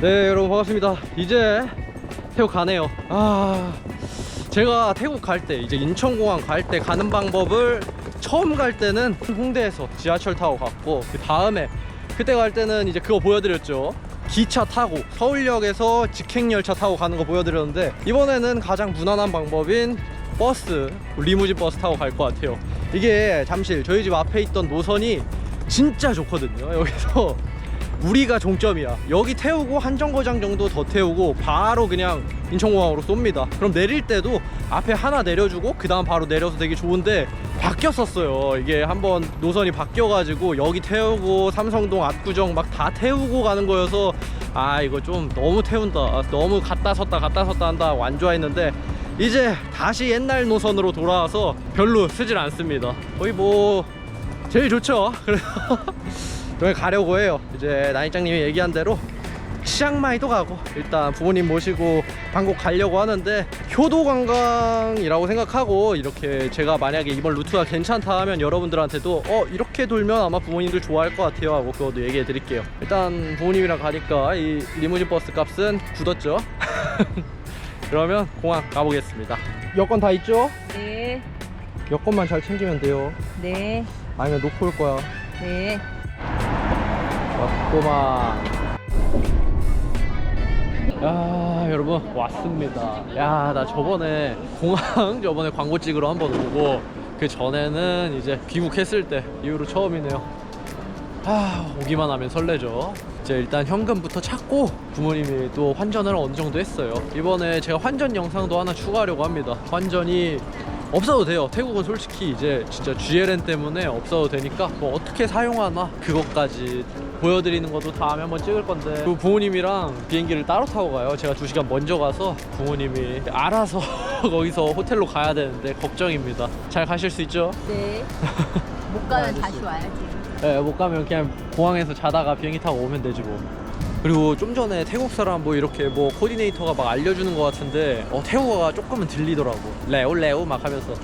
네 여러분 반갑습니다. 이제 태국 가네요. 아 제가 태국 갈 때 이제 인천공항 갈 때 가는 방법을 처음 갈 때는 홍대에서 지하철 타고 갔고 그 다음에 그때 갈 때는 이제 그거 보여드렸죠. 기차 타고 서울역에서 직행열차 타고 가는 거 보여드렸는데 이번에는 가장 무난한 방법인 버스 리무진 버스 타고 갈 것 같아요. 이게 잠실 저희 집 앞에 있던 노선이 진짜 좋거든요 여기서 우리가 종점이야. 여기 태우고 한 정거장 정도 더 태우고 바로 그냥 인천공항으로 쏩니다. 그럼 내릴 때도 앞에 하나 내려주고 그 다음 바로 내려서 되게 좋은데 바뀌었었어요. 이게 한번 노선이 바뀌어가지고 여기 태우고 삼성동 압구정 막 다 태우고 가는 거여서 아 이거 좀 너무 태운다. 너무 갔다 섰다 갔다 섰다 한다 안 좋아했는데 이제 다시 옛날 노선으로 돌아와서 별로 쓰질 않습니다. 거의 뭐 제일 좋죠. 그래서 여기 가려고 해요. 이제 나이장님이 얘기한 대로 치앙마이도 가고 일단 부모님 모시고 방콕 가려고 하는데 효도 관광이라고 생각하고 이렇게 제가 만약에 이번 루트가 괜찮다 하면 여러분들한테도 어 이렇게 돌면 아마 부모님들 좋아할 것 같아요 하고 그것도 얘기해 드릴게요. 일단 부모님이랑 가니까 이 리무진 버스 값은 굳었죠. 그러면 공항 가보겠습니다. 여권 다 있죠? 네, 여권만 잘 챙기면 돼요. 네, 아니면 놓고 올 거야. 네. 왔구만. 야 여러분 왔습니다. 야 나 저번에 공항 저번에 광고 찍으러 한 번 오고 그 전에는 이제 귀국했을 때 이후로 처음이네요. 아 오기만 하면 설레죠. 이제 일단 현금부터 찾고 부모님이 또 환전을 어느 정도 했어요. 이번에 제가 환전 영상도 하나 추가하려고 합니다. 환전이 없어도 돼요. 태국은 솔직히 이제 진짜 GLN 때문에 없어도 되니까 뭐 어떻게 사용하나 그것까지 보여드리는 것도 다음에 한번 찍을 건데 그 부모님이랑 비행기를 따로 타고 가요. 제가 두 시간 먼저 가서 부모님이 알아서 거기서 호텔로 가야 되는데 걱정입니다. 잘 가실 수 있죠? 네. 못 가면 다시 와야지. 예, 못 가면 그냥 공항에서 자다가 비행기 타고 오면 되지 뭐. 그리고 좀 전에 태국 사람 뭐 이렇게 뭐 코디네이터가 막 알려주는 것 같은데 어 태국어가 조금은 들리더라고. 레오 레오 막 하면서.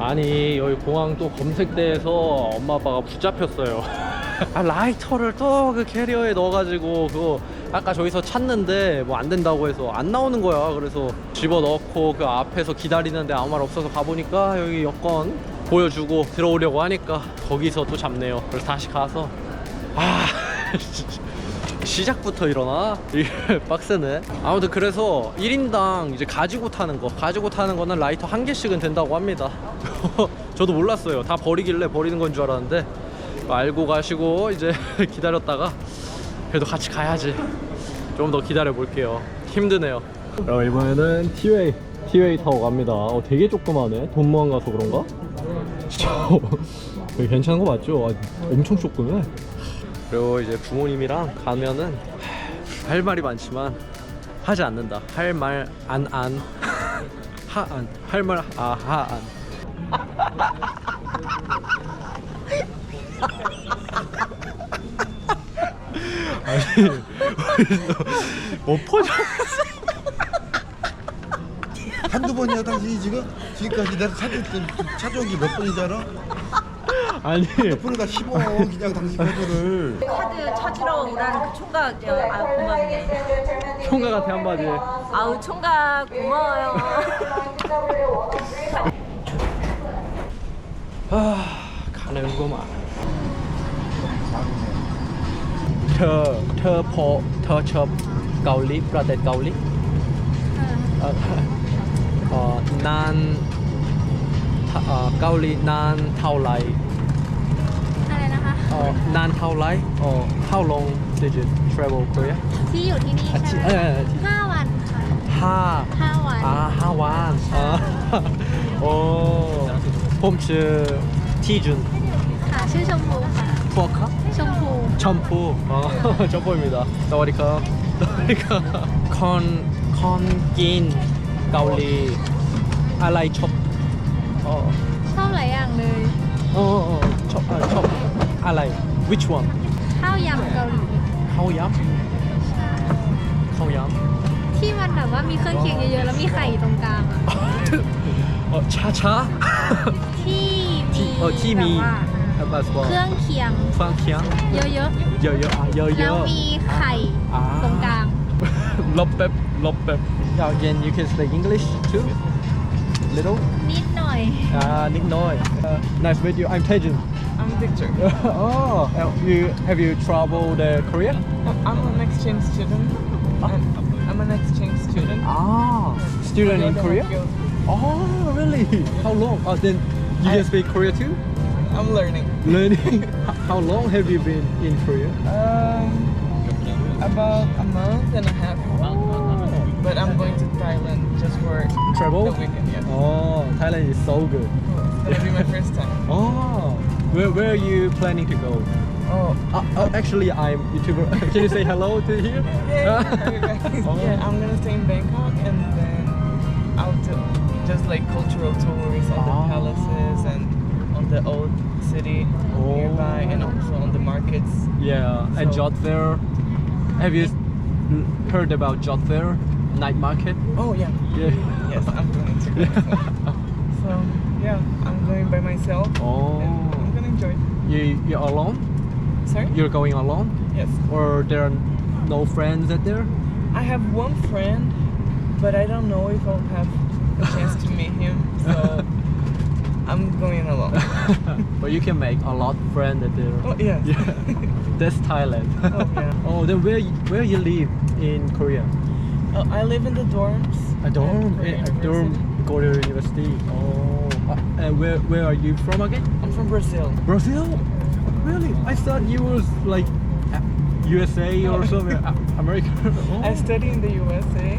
아니 여기 공항 또 검색대에서 엄마 아빠가 붙잡혔어요. 아 라이터를 또 그 캐리어에 넣어가지고 그거 아까 저기서 찾는데 뭐 안 된다고 해서 안 나오는 거야. 그래서 집어 넣고 그 앞에서 기다리는데 아무 말 없어서 가보니까 여기 여권 보여주고 들어오려고 하니까 거기서 또 잡네요. 그래서 다시 가서 아 진짜 시작부터 일어나? 이게 빡세네. 아무튼 그래서 1인당 이제 가지고 타는 거, 가지고 타는 거는 라이터 한 개씩은 된다고 합니다. 저도 몰랐어요. 다 버리길래 버리는 건 줄 알았는데 알고 가시고 이제 기다렸다가 그래도 같이 가야지. 좀 더 기다려 볼게요. 힘드네요. 그럼 이번에는 티웨이, 티웨이 타고 갑니다. 어, 되게 조그마네. 돈모항 가서 그런가? 진짜 괜찮은 거 맞죠? 아, 엄청 조그매. 그리고 이제 부모님이랑 가면은 할 말이 많지만 하지 않는다. 할 말 안 안. 하안. 할 말 아 하안. 아니 뭐 퍼져? 한두 번이야 당신이 지금 지금까지 내가 찾았던 찾아온 게몇 알아? 아니 번이가 15 그냥 당신 카드를 카드 찾으러 오라는 그 총각, 아유, 고맙네. 총각한테 한마디. 아우, 총각, 고마워요. 아 가는구만. เธอเธอพอเธอชอบเกาหลีประเทศเกาหลีเอ่อเอ่อนานเอ่ 어. 난 how long? 어, how long did you travel Korea? ที่อยู่ที่นี่ใช่ไหมเออ ห้าวันค่ะ 하, ห้าวัน 아, 하완. 아, 오, 봄츠 티준 ค่ะ ชื่อชมพูค่ะ 투어카? ชมพู 점프. 어, 점프입니다. 사와리카. 사와리카. 컨, 컨긴, 가올리, 알라이 첩. 어, ชอบหลายอย่างเลย 어, 어, 어. Which one? ข้าวยำเกาหลีข้าวยำข้าวยำที่มันแบบว่ามีเครื่องเคียงเยอะๆ แล้วมีไข่ตรงกลางอะออช้าช้าที่มีเออที่มี แบบว่าเครื่องเคียงเครื่องเคียงเยอะเยอะๆเยอะๆแล้วมีไข่ตรงกลาง ลบแป๊บลบแป๊บ Again you can speak English too little นิดหน่อย uh, Nick Noy uh, nice meet you I'm Tejun I'm Victor. oh, uh, you have you traveled uh, Korea? I'm an exchange student. I'm, I'm an exchange student. Ah, student in Korea. Oh, really? How long? Oh, then you I- can speak Korea too? I'm learning. Learning. How long have you been in Korea? Um, about a month and a half. But I'm going to Thailand just for Travel? the weekend. Yeah. Oh, Thailand is so good. It's gonna be my first time. Oh, where, where are you planning to go? Oh. Uh, uh, actually, I'm YouTuber. Can you say hello to here? Yeah, yeah, I'm gonna stay in Bangkok and then I'll do just like cultural tours on the Ah. palaces and on the old city Oh. nearby and also on the markets. Yeah, and So- Jot Fair. Have you heard about Jot Fair night market? Oh yeah. Yeah. Yes, I'm going to go. so yeah, I'm going by myself. And Oh, You you're alone? Sorry? You're going alone, Yes. or there are no friends at there? I have one friend, but I don't know if I'll have a chance to meet him. So I'm going alone. but you can make a lot of friends at there. Oh yes. Yeah, that's Thailand. Oh, yeah. oh, then where you- where you live in Korea? Oh, I live in the dorms. A dorm, a dorm, go to university. Oh, and where where are you from again? I'm from Brazil. Brazil? Really? I thought you was like uh, USA or something, uh, America. Oh. I study in the USA.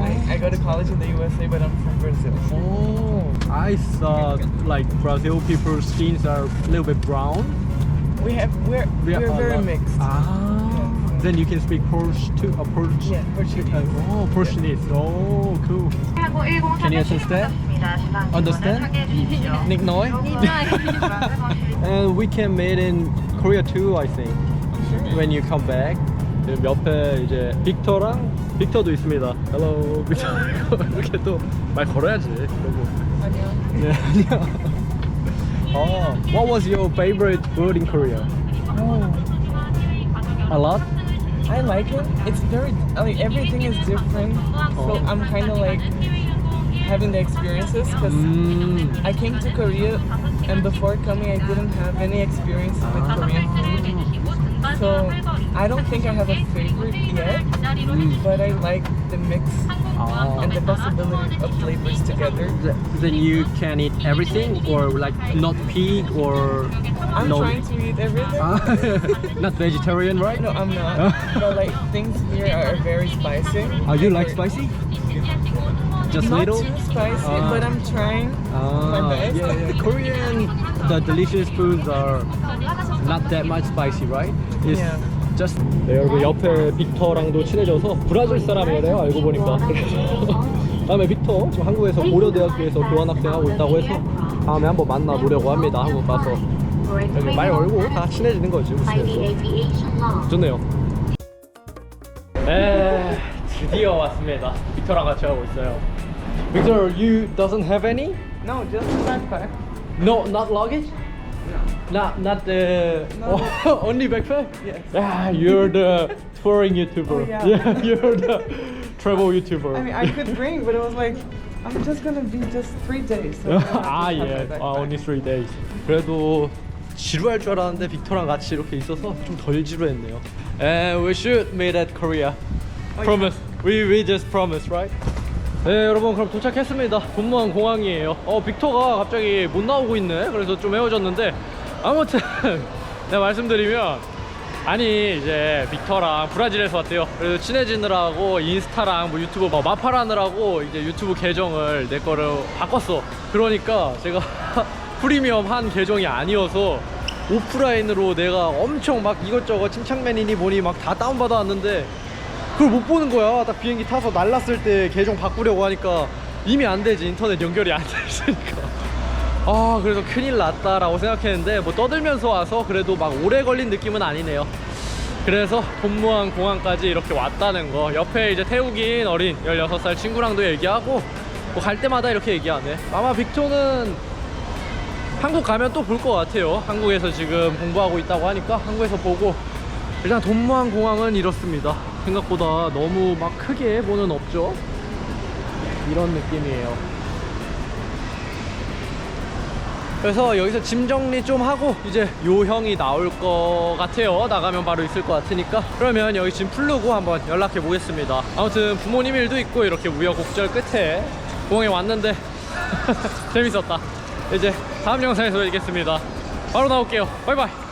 I, I go to college in the USA, but I'm from Brazil. Oh, I thought like Brazil people's skins are a little bit brown. We have we're We are we're very lot- mixed. Ah. Then you can speak Porsche to Uh, Porsche. 예, Portuguese. oh, Portuguese. Oh, cool. Can you understand? Understand? 확인해 Nick Noi. and we can meet in Korea too, I think. When you come back. 지금 옆에 이제 빅터랑 빅터도 있습니다. Hello, 빅터. 이렇게 또 말 걸어야지. 그러고. 아니요. 네, 아니야. 어, what was your favorite food in Korea? Oh, A lot? I like it. It's very like everything is different. So Oh. I'm kind of like having the experiences because Mm. I came to Korea and before coming I didn't have any experience with Korean food. So I don't think I have a favorite yet, Mm. but I like the mix Ah. and the possibility of flavors together. Then you can eat everything, or like not pig, or I'm no. trying to eat everything. Ah, not vegetarian, right? No, I'm not. but like things here are very spicy. Oh, you like spicy? Just Not little? too spicy, Ah. but I'm trying my Ah, best. yeah, yeah. Korean, the delicious foods are not that much spicy, right? It's Yeah. just. 네, 여러분 옆에 빅터랑도 친해져서 브라질 사람이래요 알고 보니까. 그래서 다음에 빅터 지금 한국에서 고려대학교에서 교환학생 하고 있다고 해서 다음에 한번 만나 보려고 합니다. 한국 가서 말 걸고 다 친해지는 거지 웃으면서. 좋네요. 에 드디어 왔습니다. 빅터랑 같이 하고 있어요. Victor, you doesn't have any? No, just a backpack. No, not luggage. Not not the No. only backpack. Yes. Yeah, you're the touring YouTuber. Oh, yeah. you're the travel YouTuber. I mean, I could bring, but it was like, I'm just gonna be just three days. So I have to 아 pack 예, my 아, backpack. only three days. 그래도 지루할 줄 알았는데 빅터랑 같이 이렇게 있어서 좀 덜 지루했네요. And we should meet at Korea. Oh, promise. We we just promise, right? 네 여러분 그럼 도착했습니다. 분무한 공항이에요. 어 빅터가 갑자기 못 나오고 있네. 그래서 좀 헤어졌는데 아무튼 내가 말씀드리면 아니 이제 빅터랑 브라질에서 왔대요. 그래서 친해지느라고 인스타랑 뭐 유튜브 뭐 마팔하느라고 이제 유튜브 계정을 내 거를 바꿨어. 그러니까 제가 프리미엄 한 계정이 아니어서 오프라인으로 내가 엄청 막 이것저것 침착맨이니 뭐니 막 다 다운받아 왔는데 그걸 못 보는 거야. 딱 비행기 타서 날랐을 때 계정 바꾸려고 하니까 이미 안 되지. 인터넷 연결이 안 돼 있으니까. 아, 그래서 큰일 났다라고 생각했는데 뭐 떠들면서 와서 그래도 막 오래 걸린 느낌은 아니네요. 그래서 본무항 공항까지 이렇게 왔다는 거. 옆에 이제 태국인 어린 16살 친구랑도 얘기하고 뭐 갈 때마다 이렇게 얘기하네. 아마 빅토는 한국 가면 또 볼 것 같아요. 한국에서 지금 공부하고 있다고 하니까 한국에서 보고 일단 돈무항 공항은 이렇습니다. 생각보다 너무 막 크게 해보는 없죠? 이런 느낌이에요. 그래서 여기서 짐 정리 좀 하고 이제 요 형이 나올 것 같아요. 나가면 바로 있을 것 같으니까. 그러면 여기 짐 풀르고 한번 연락해 보겠습니다. 아무튼 부모님 일도 있고 이렇게 우여곡절 끝에 공항에 왔는데 재밌었다 이제 다음 영상에서 뵙겠습니다. 바로 나올게요. 바이바이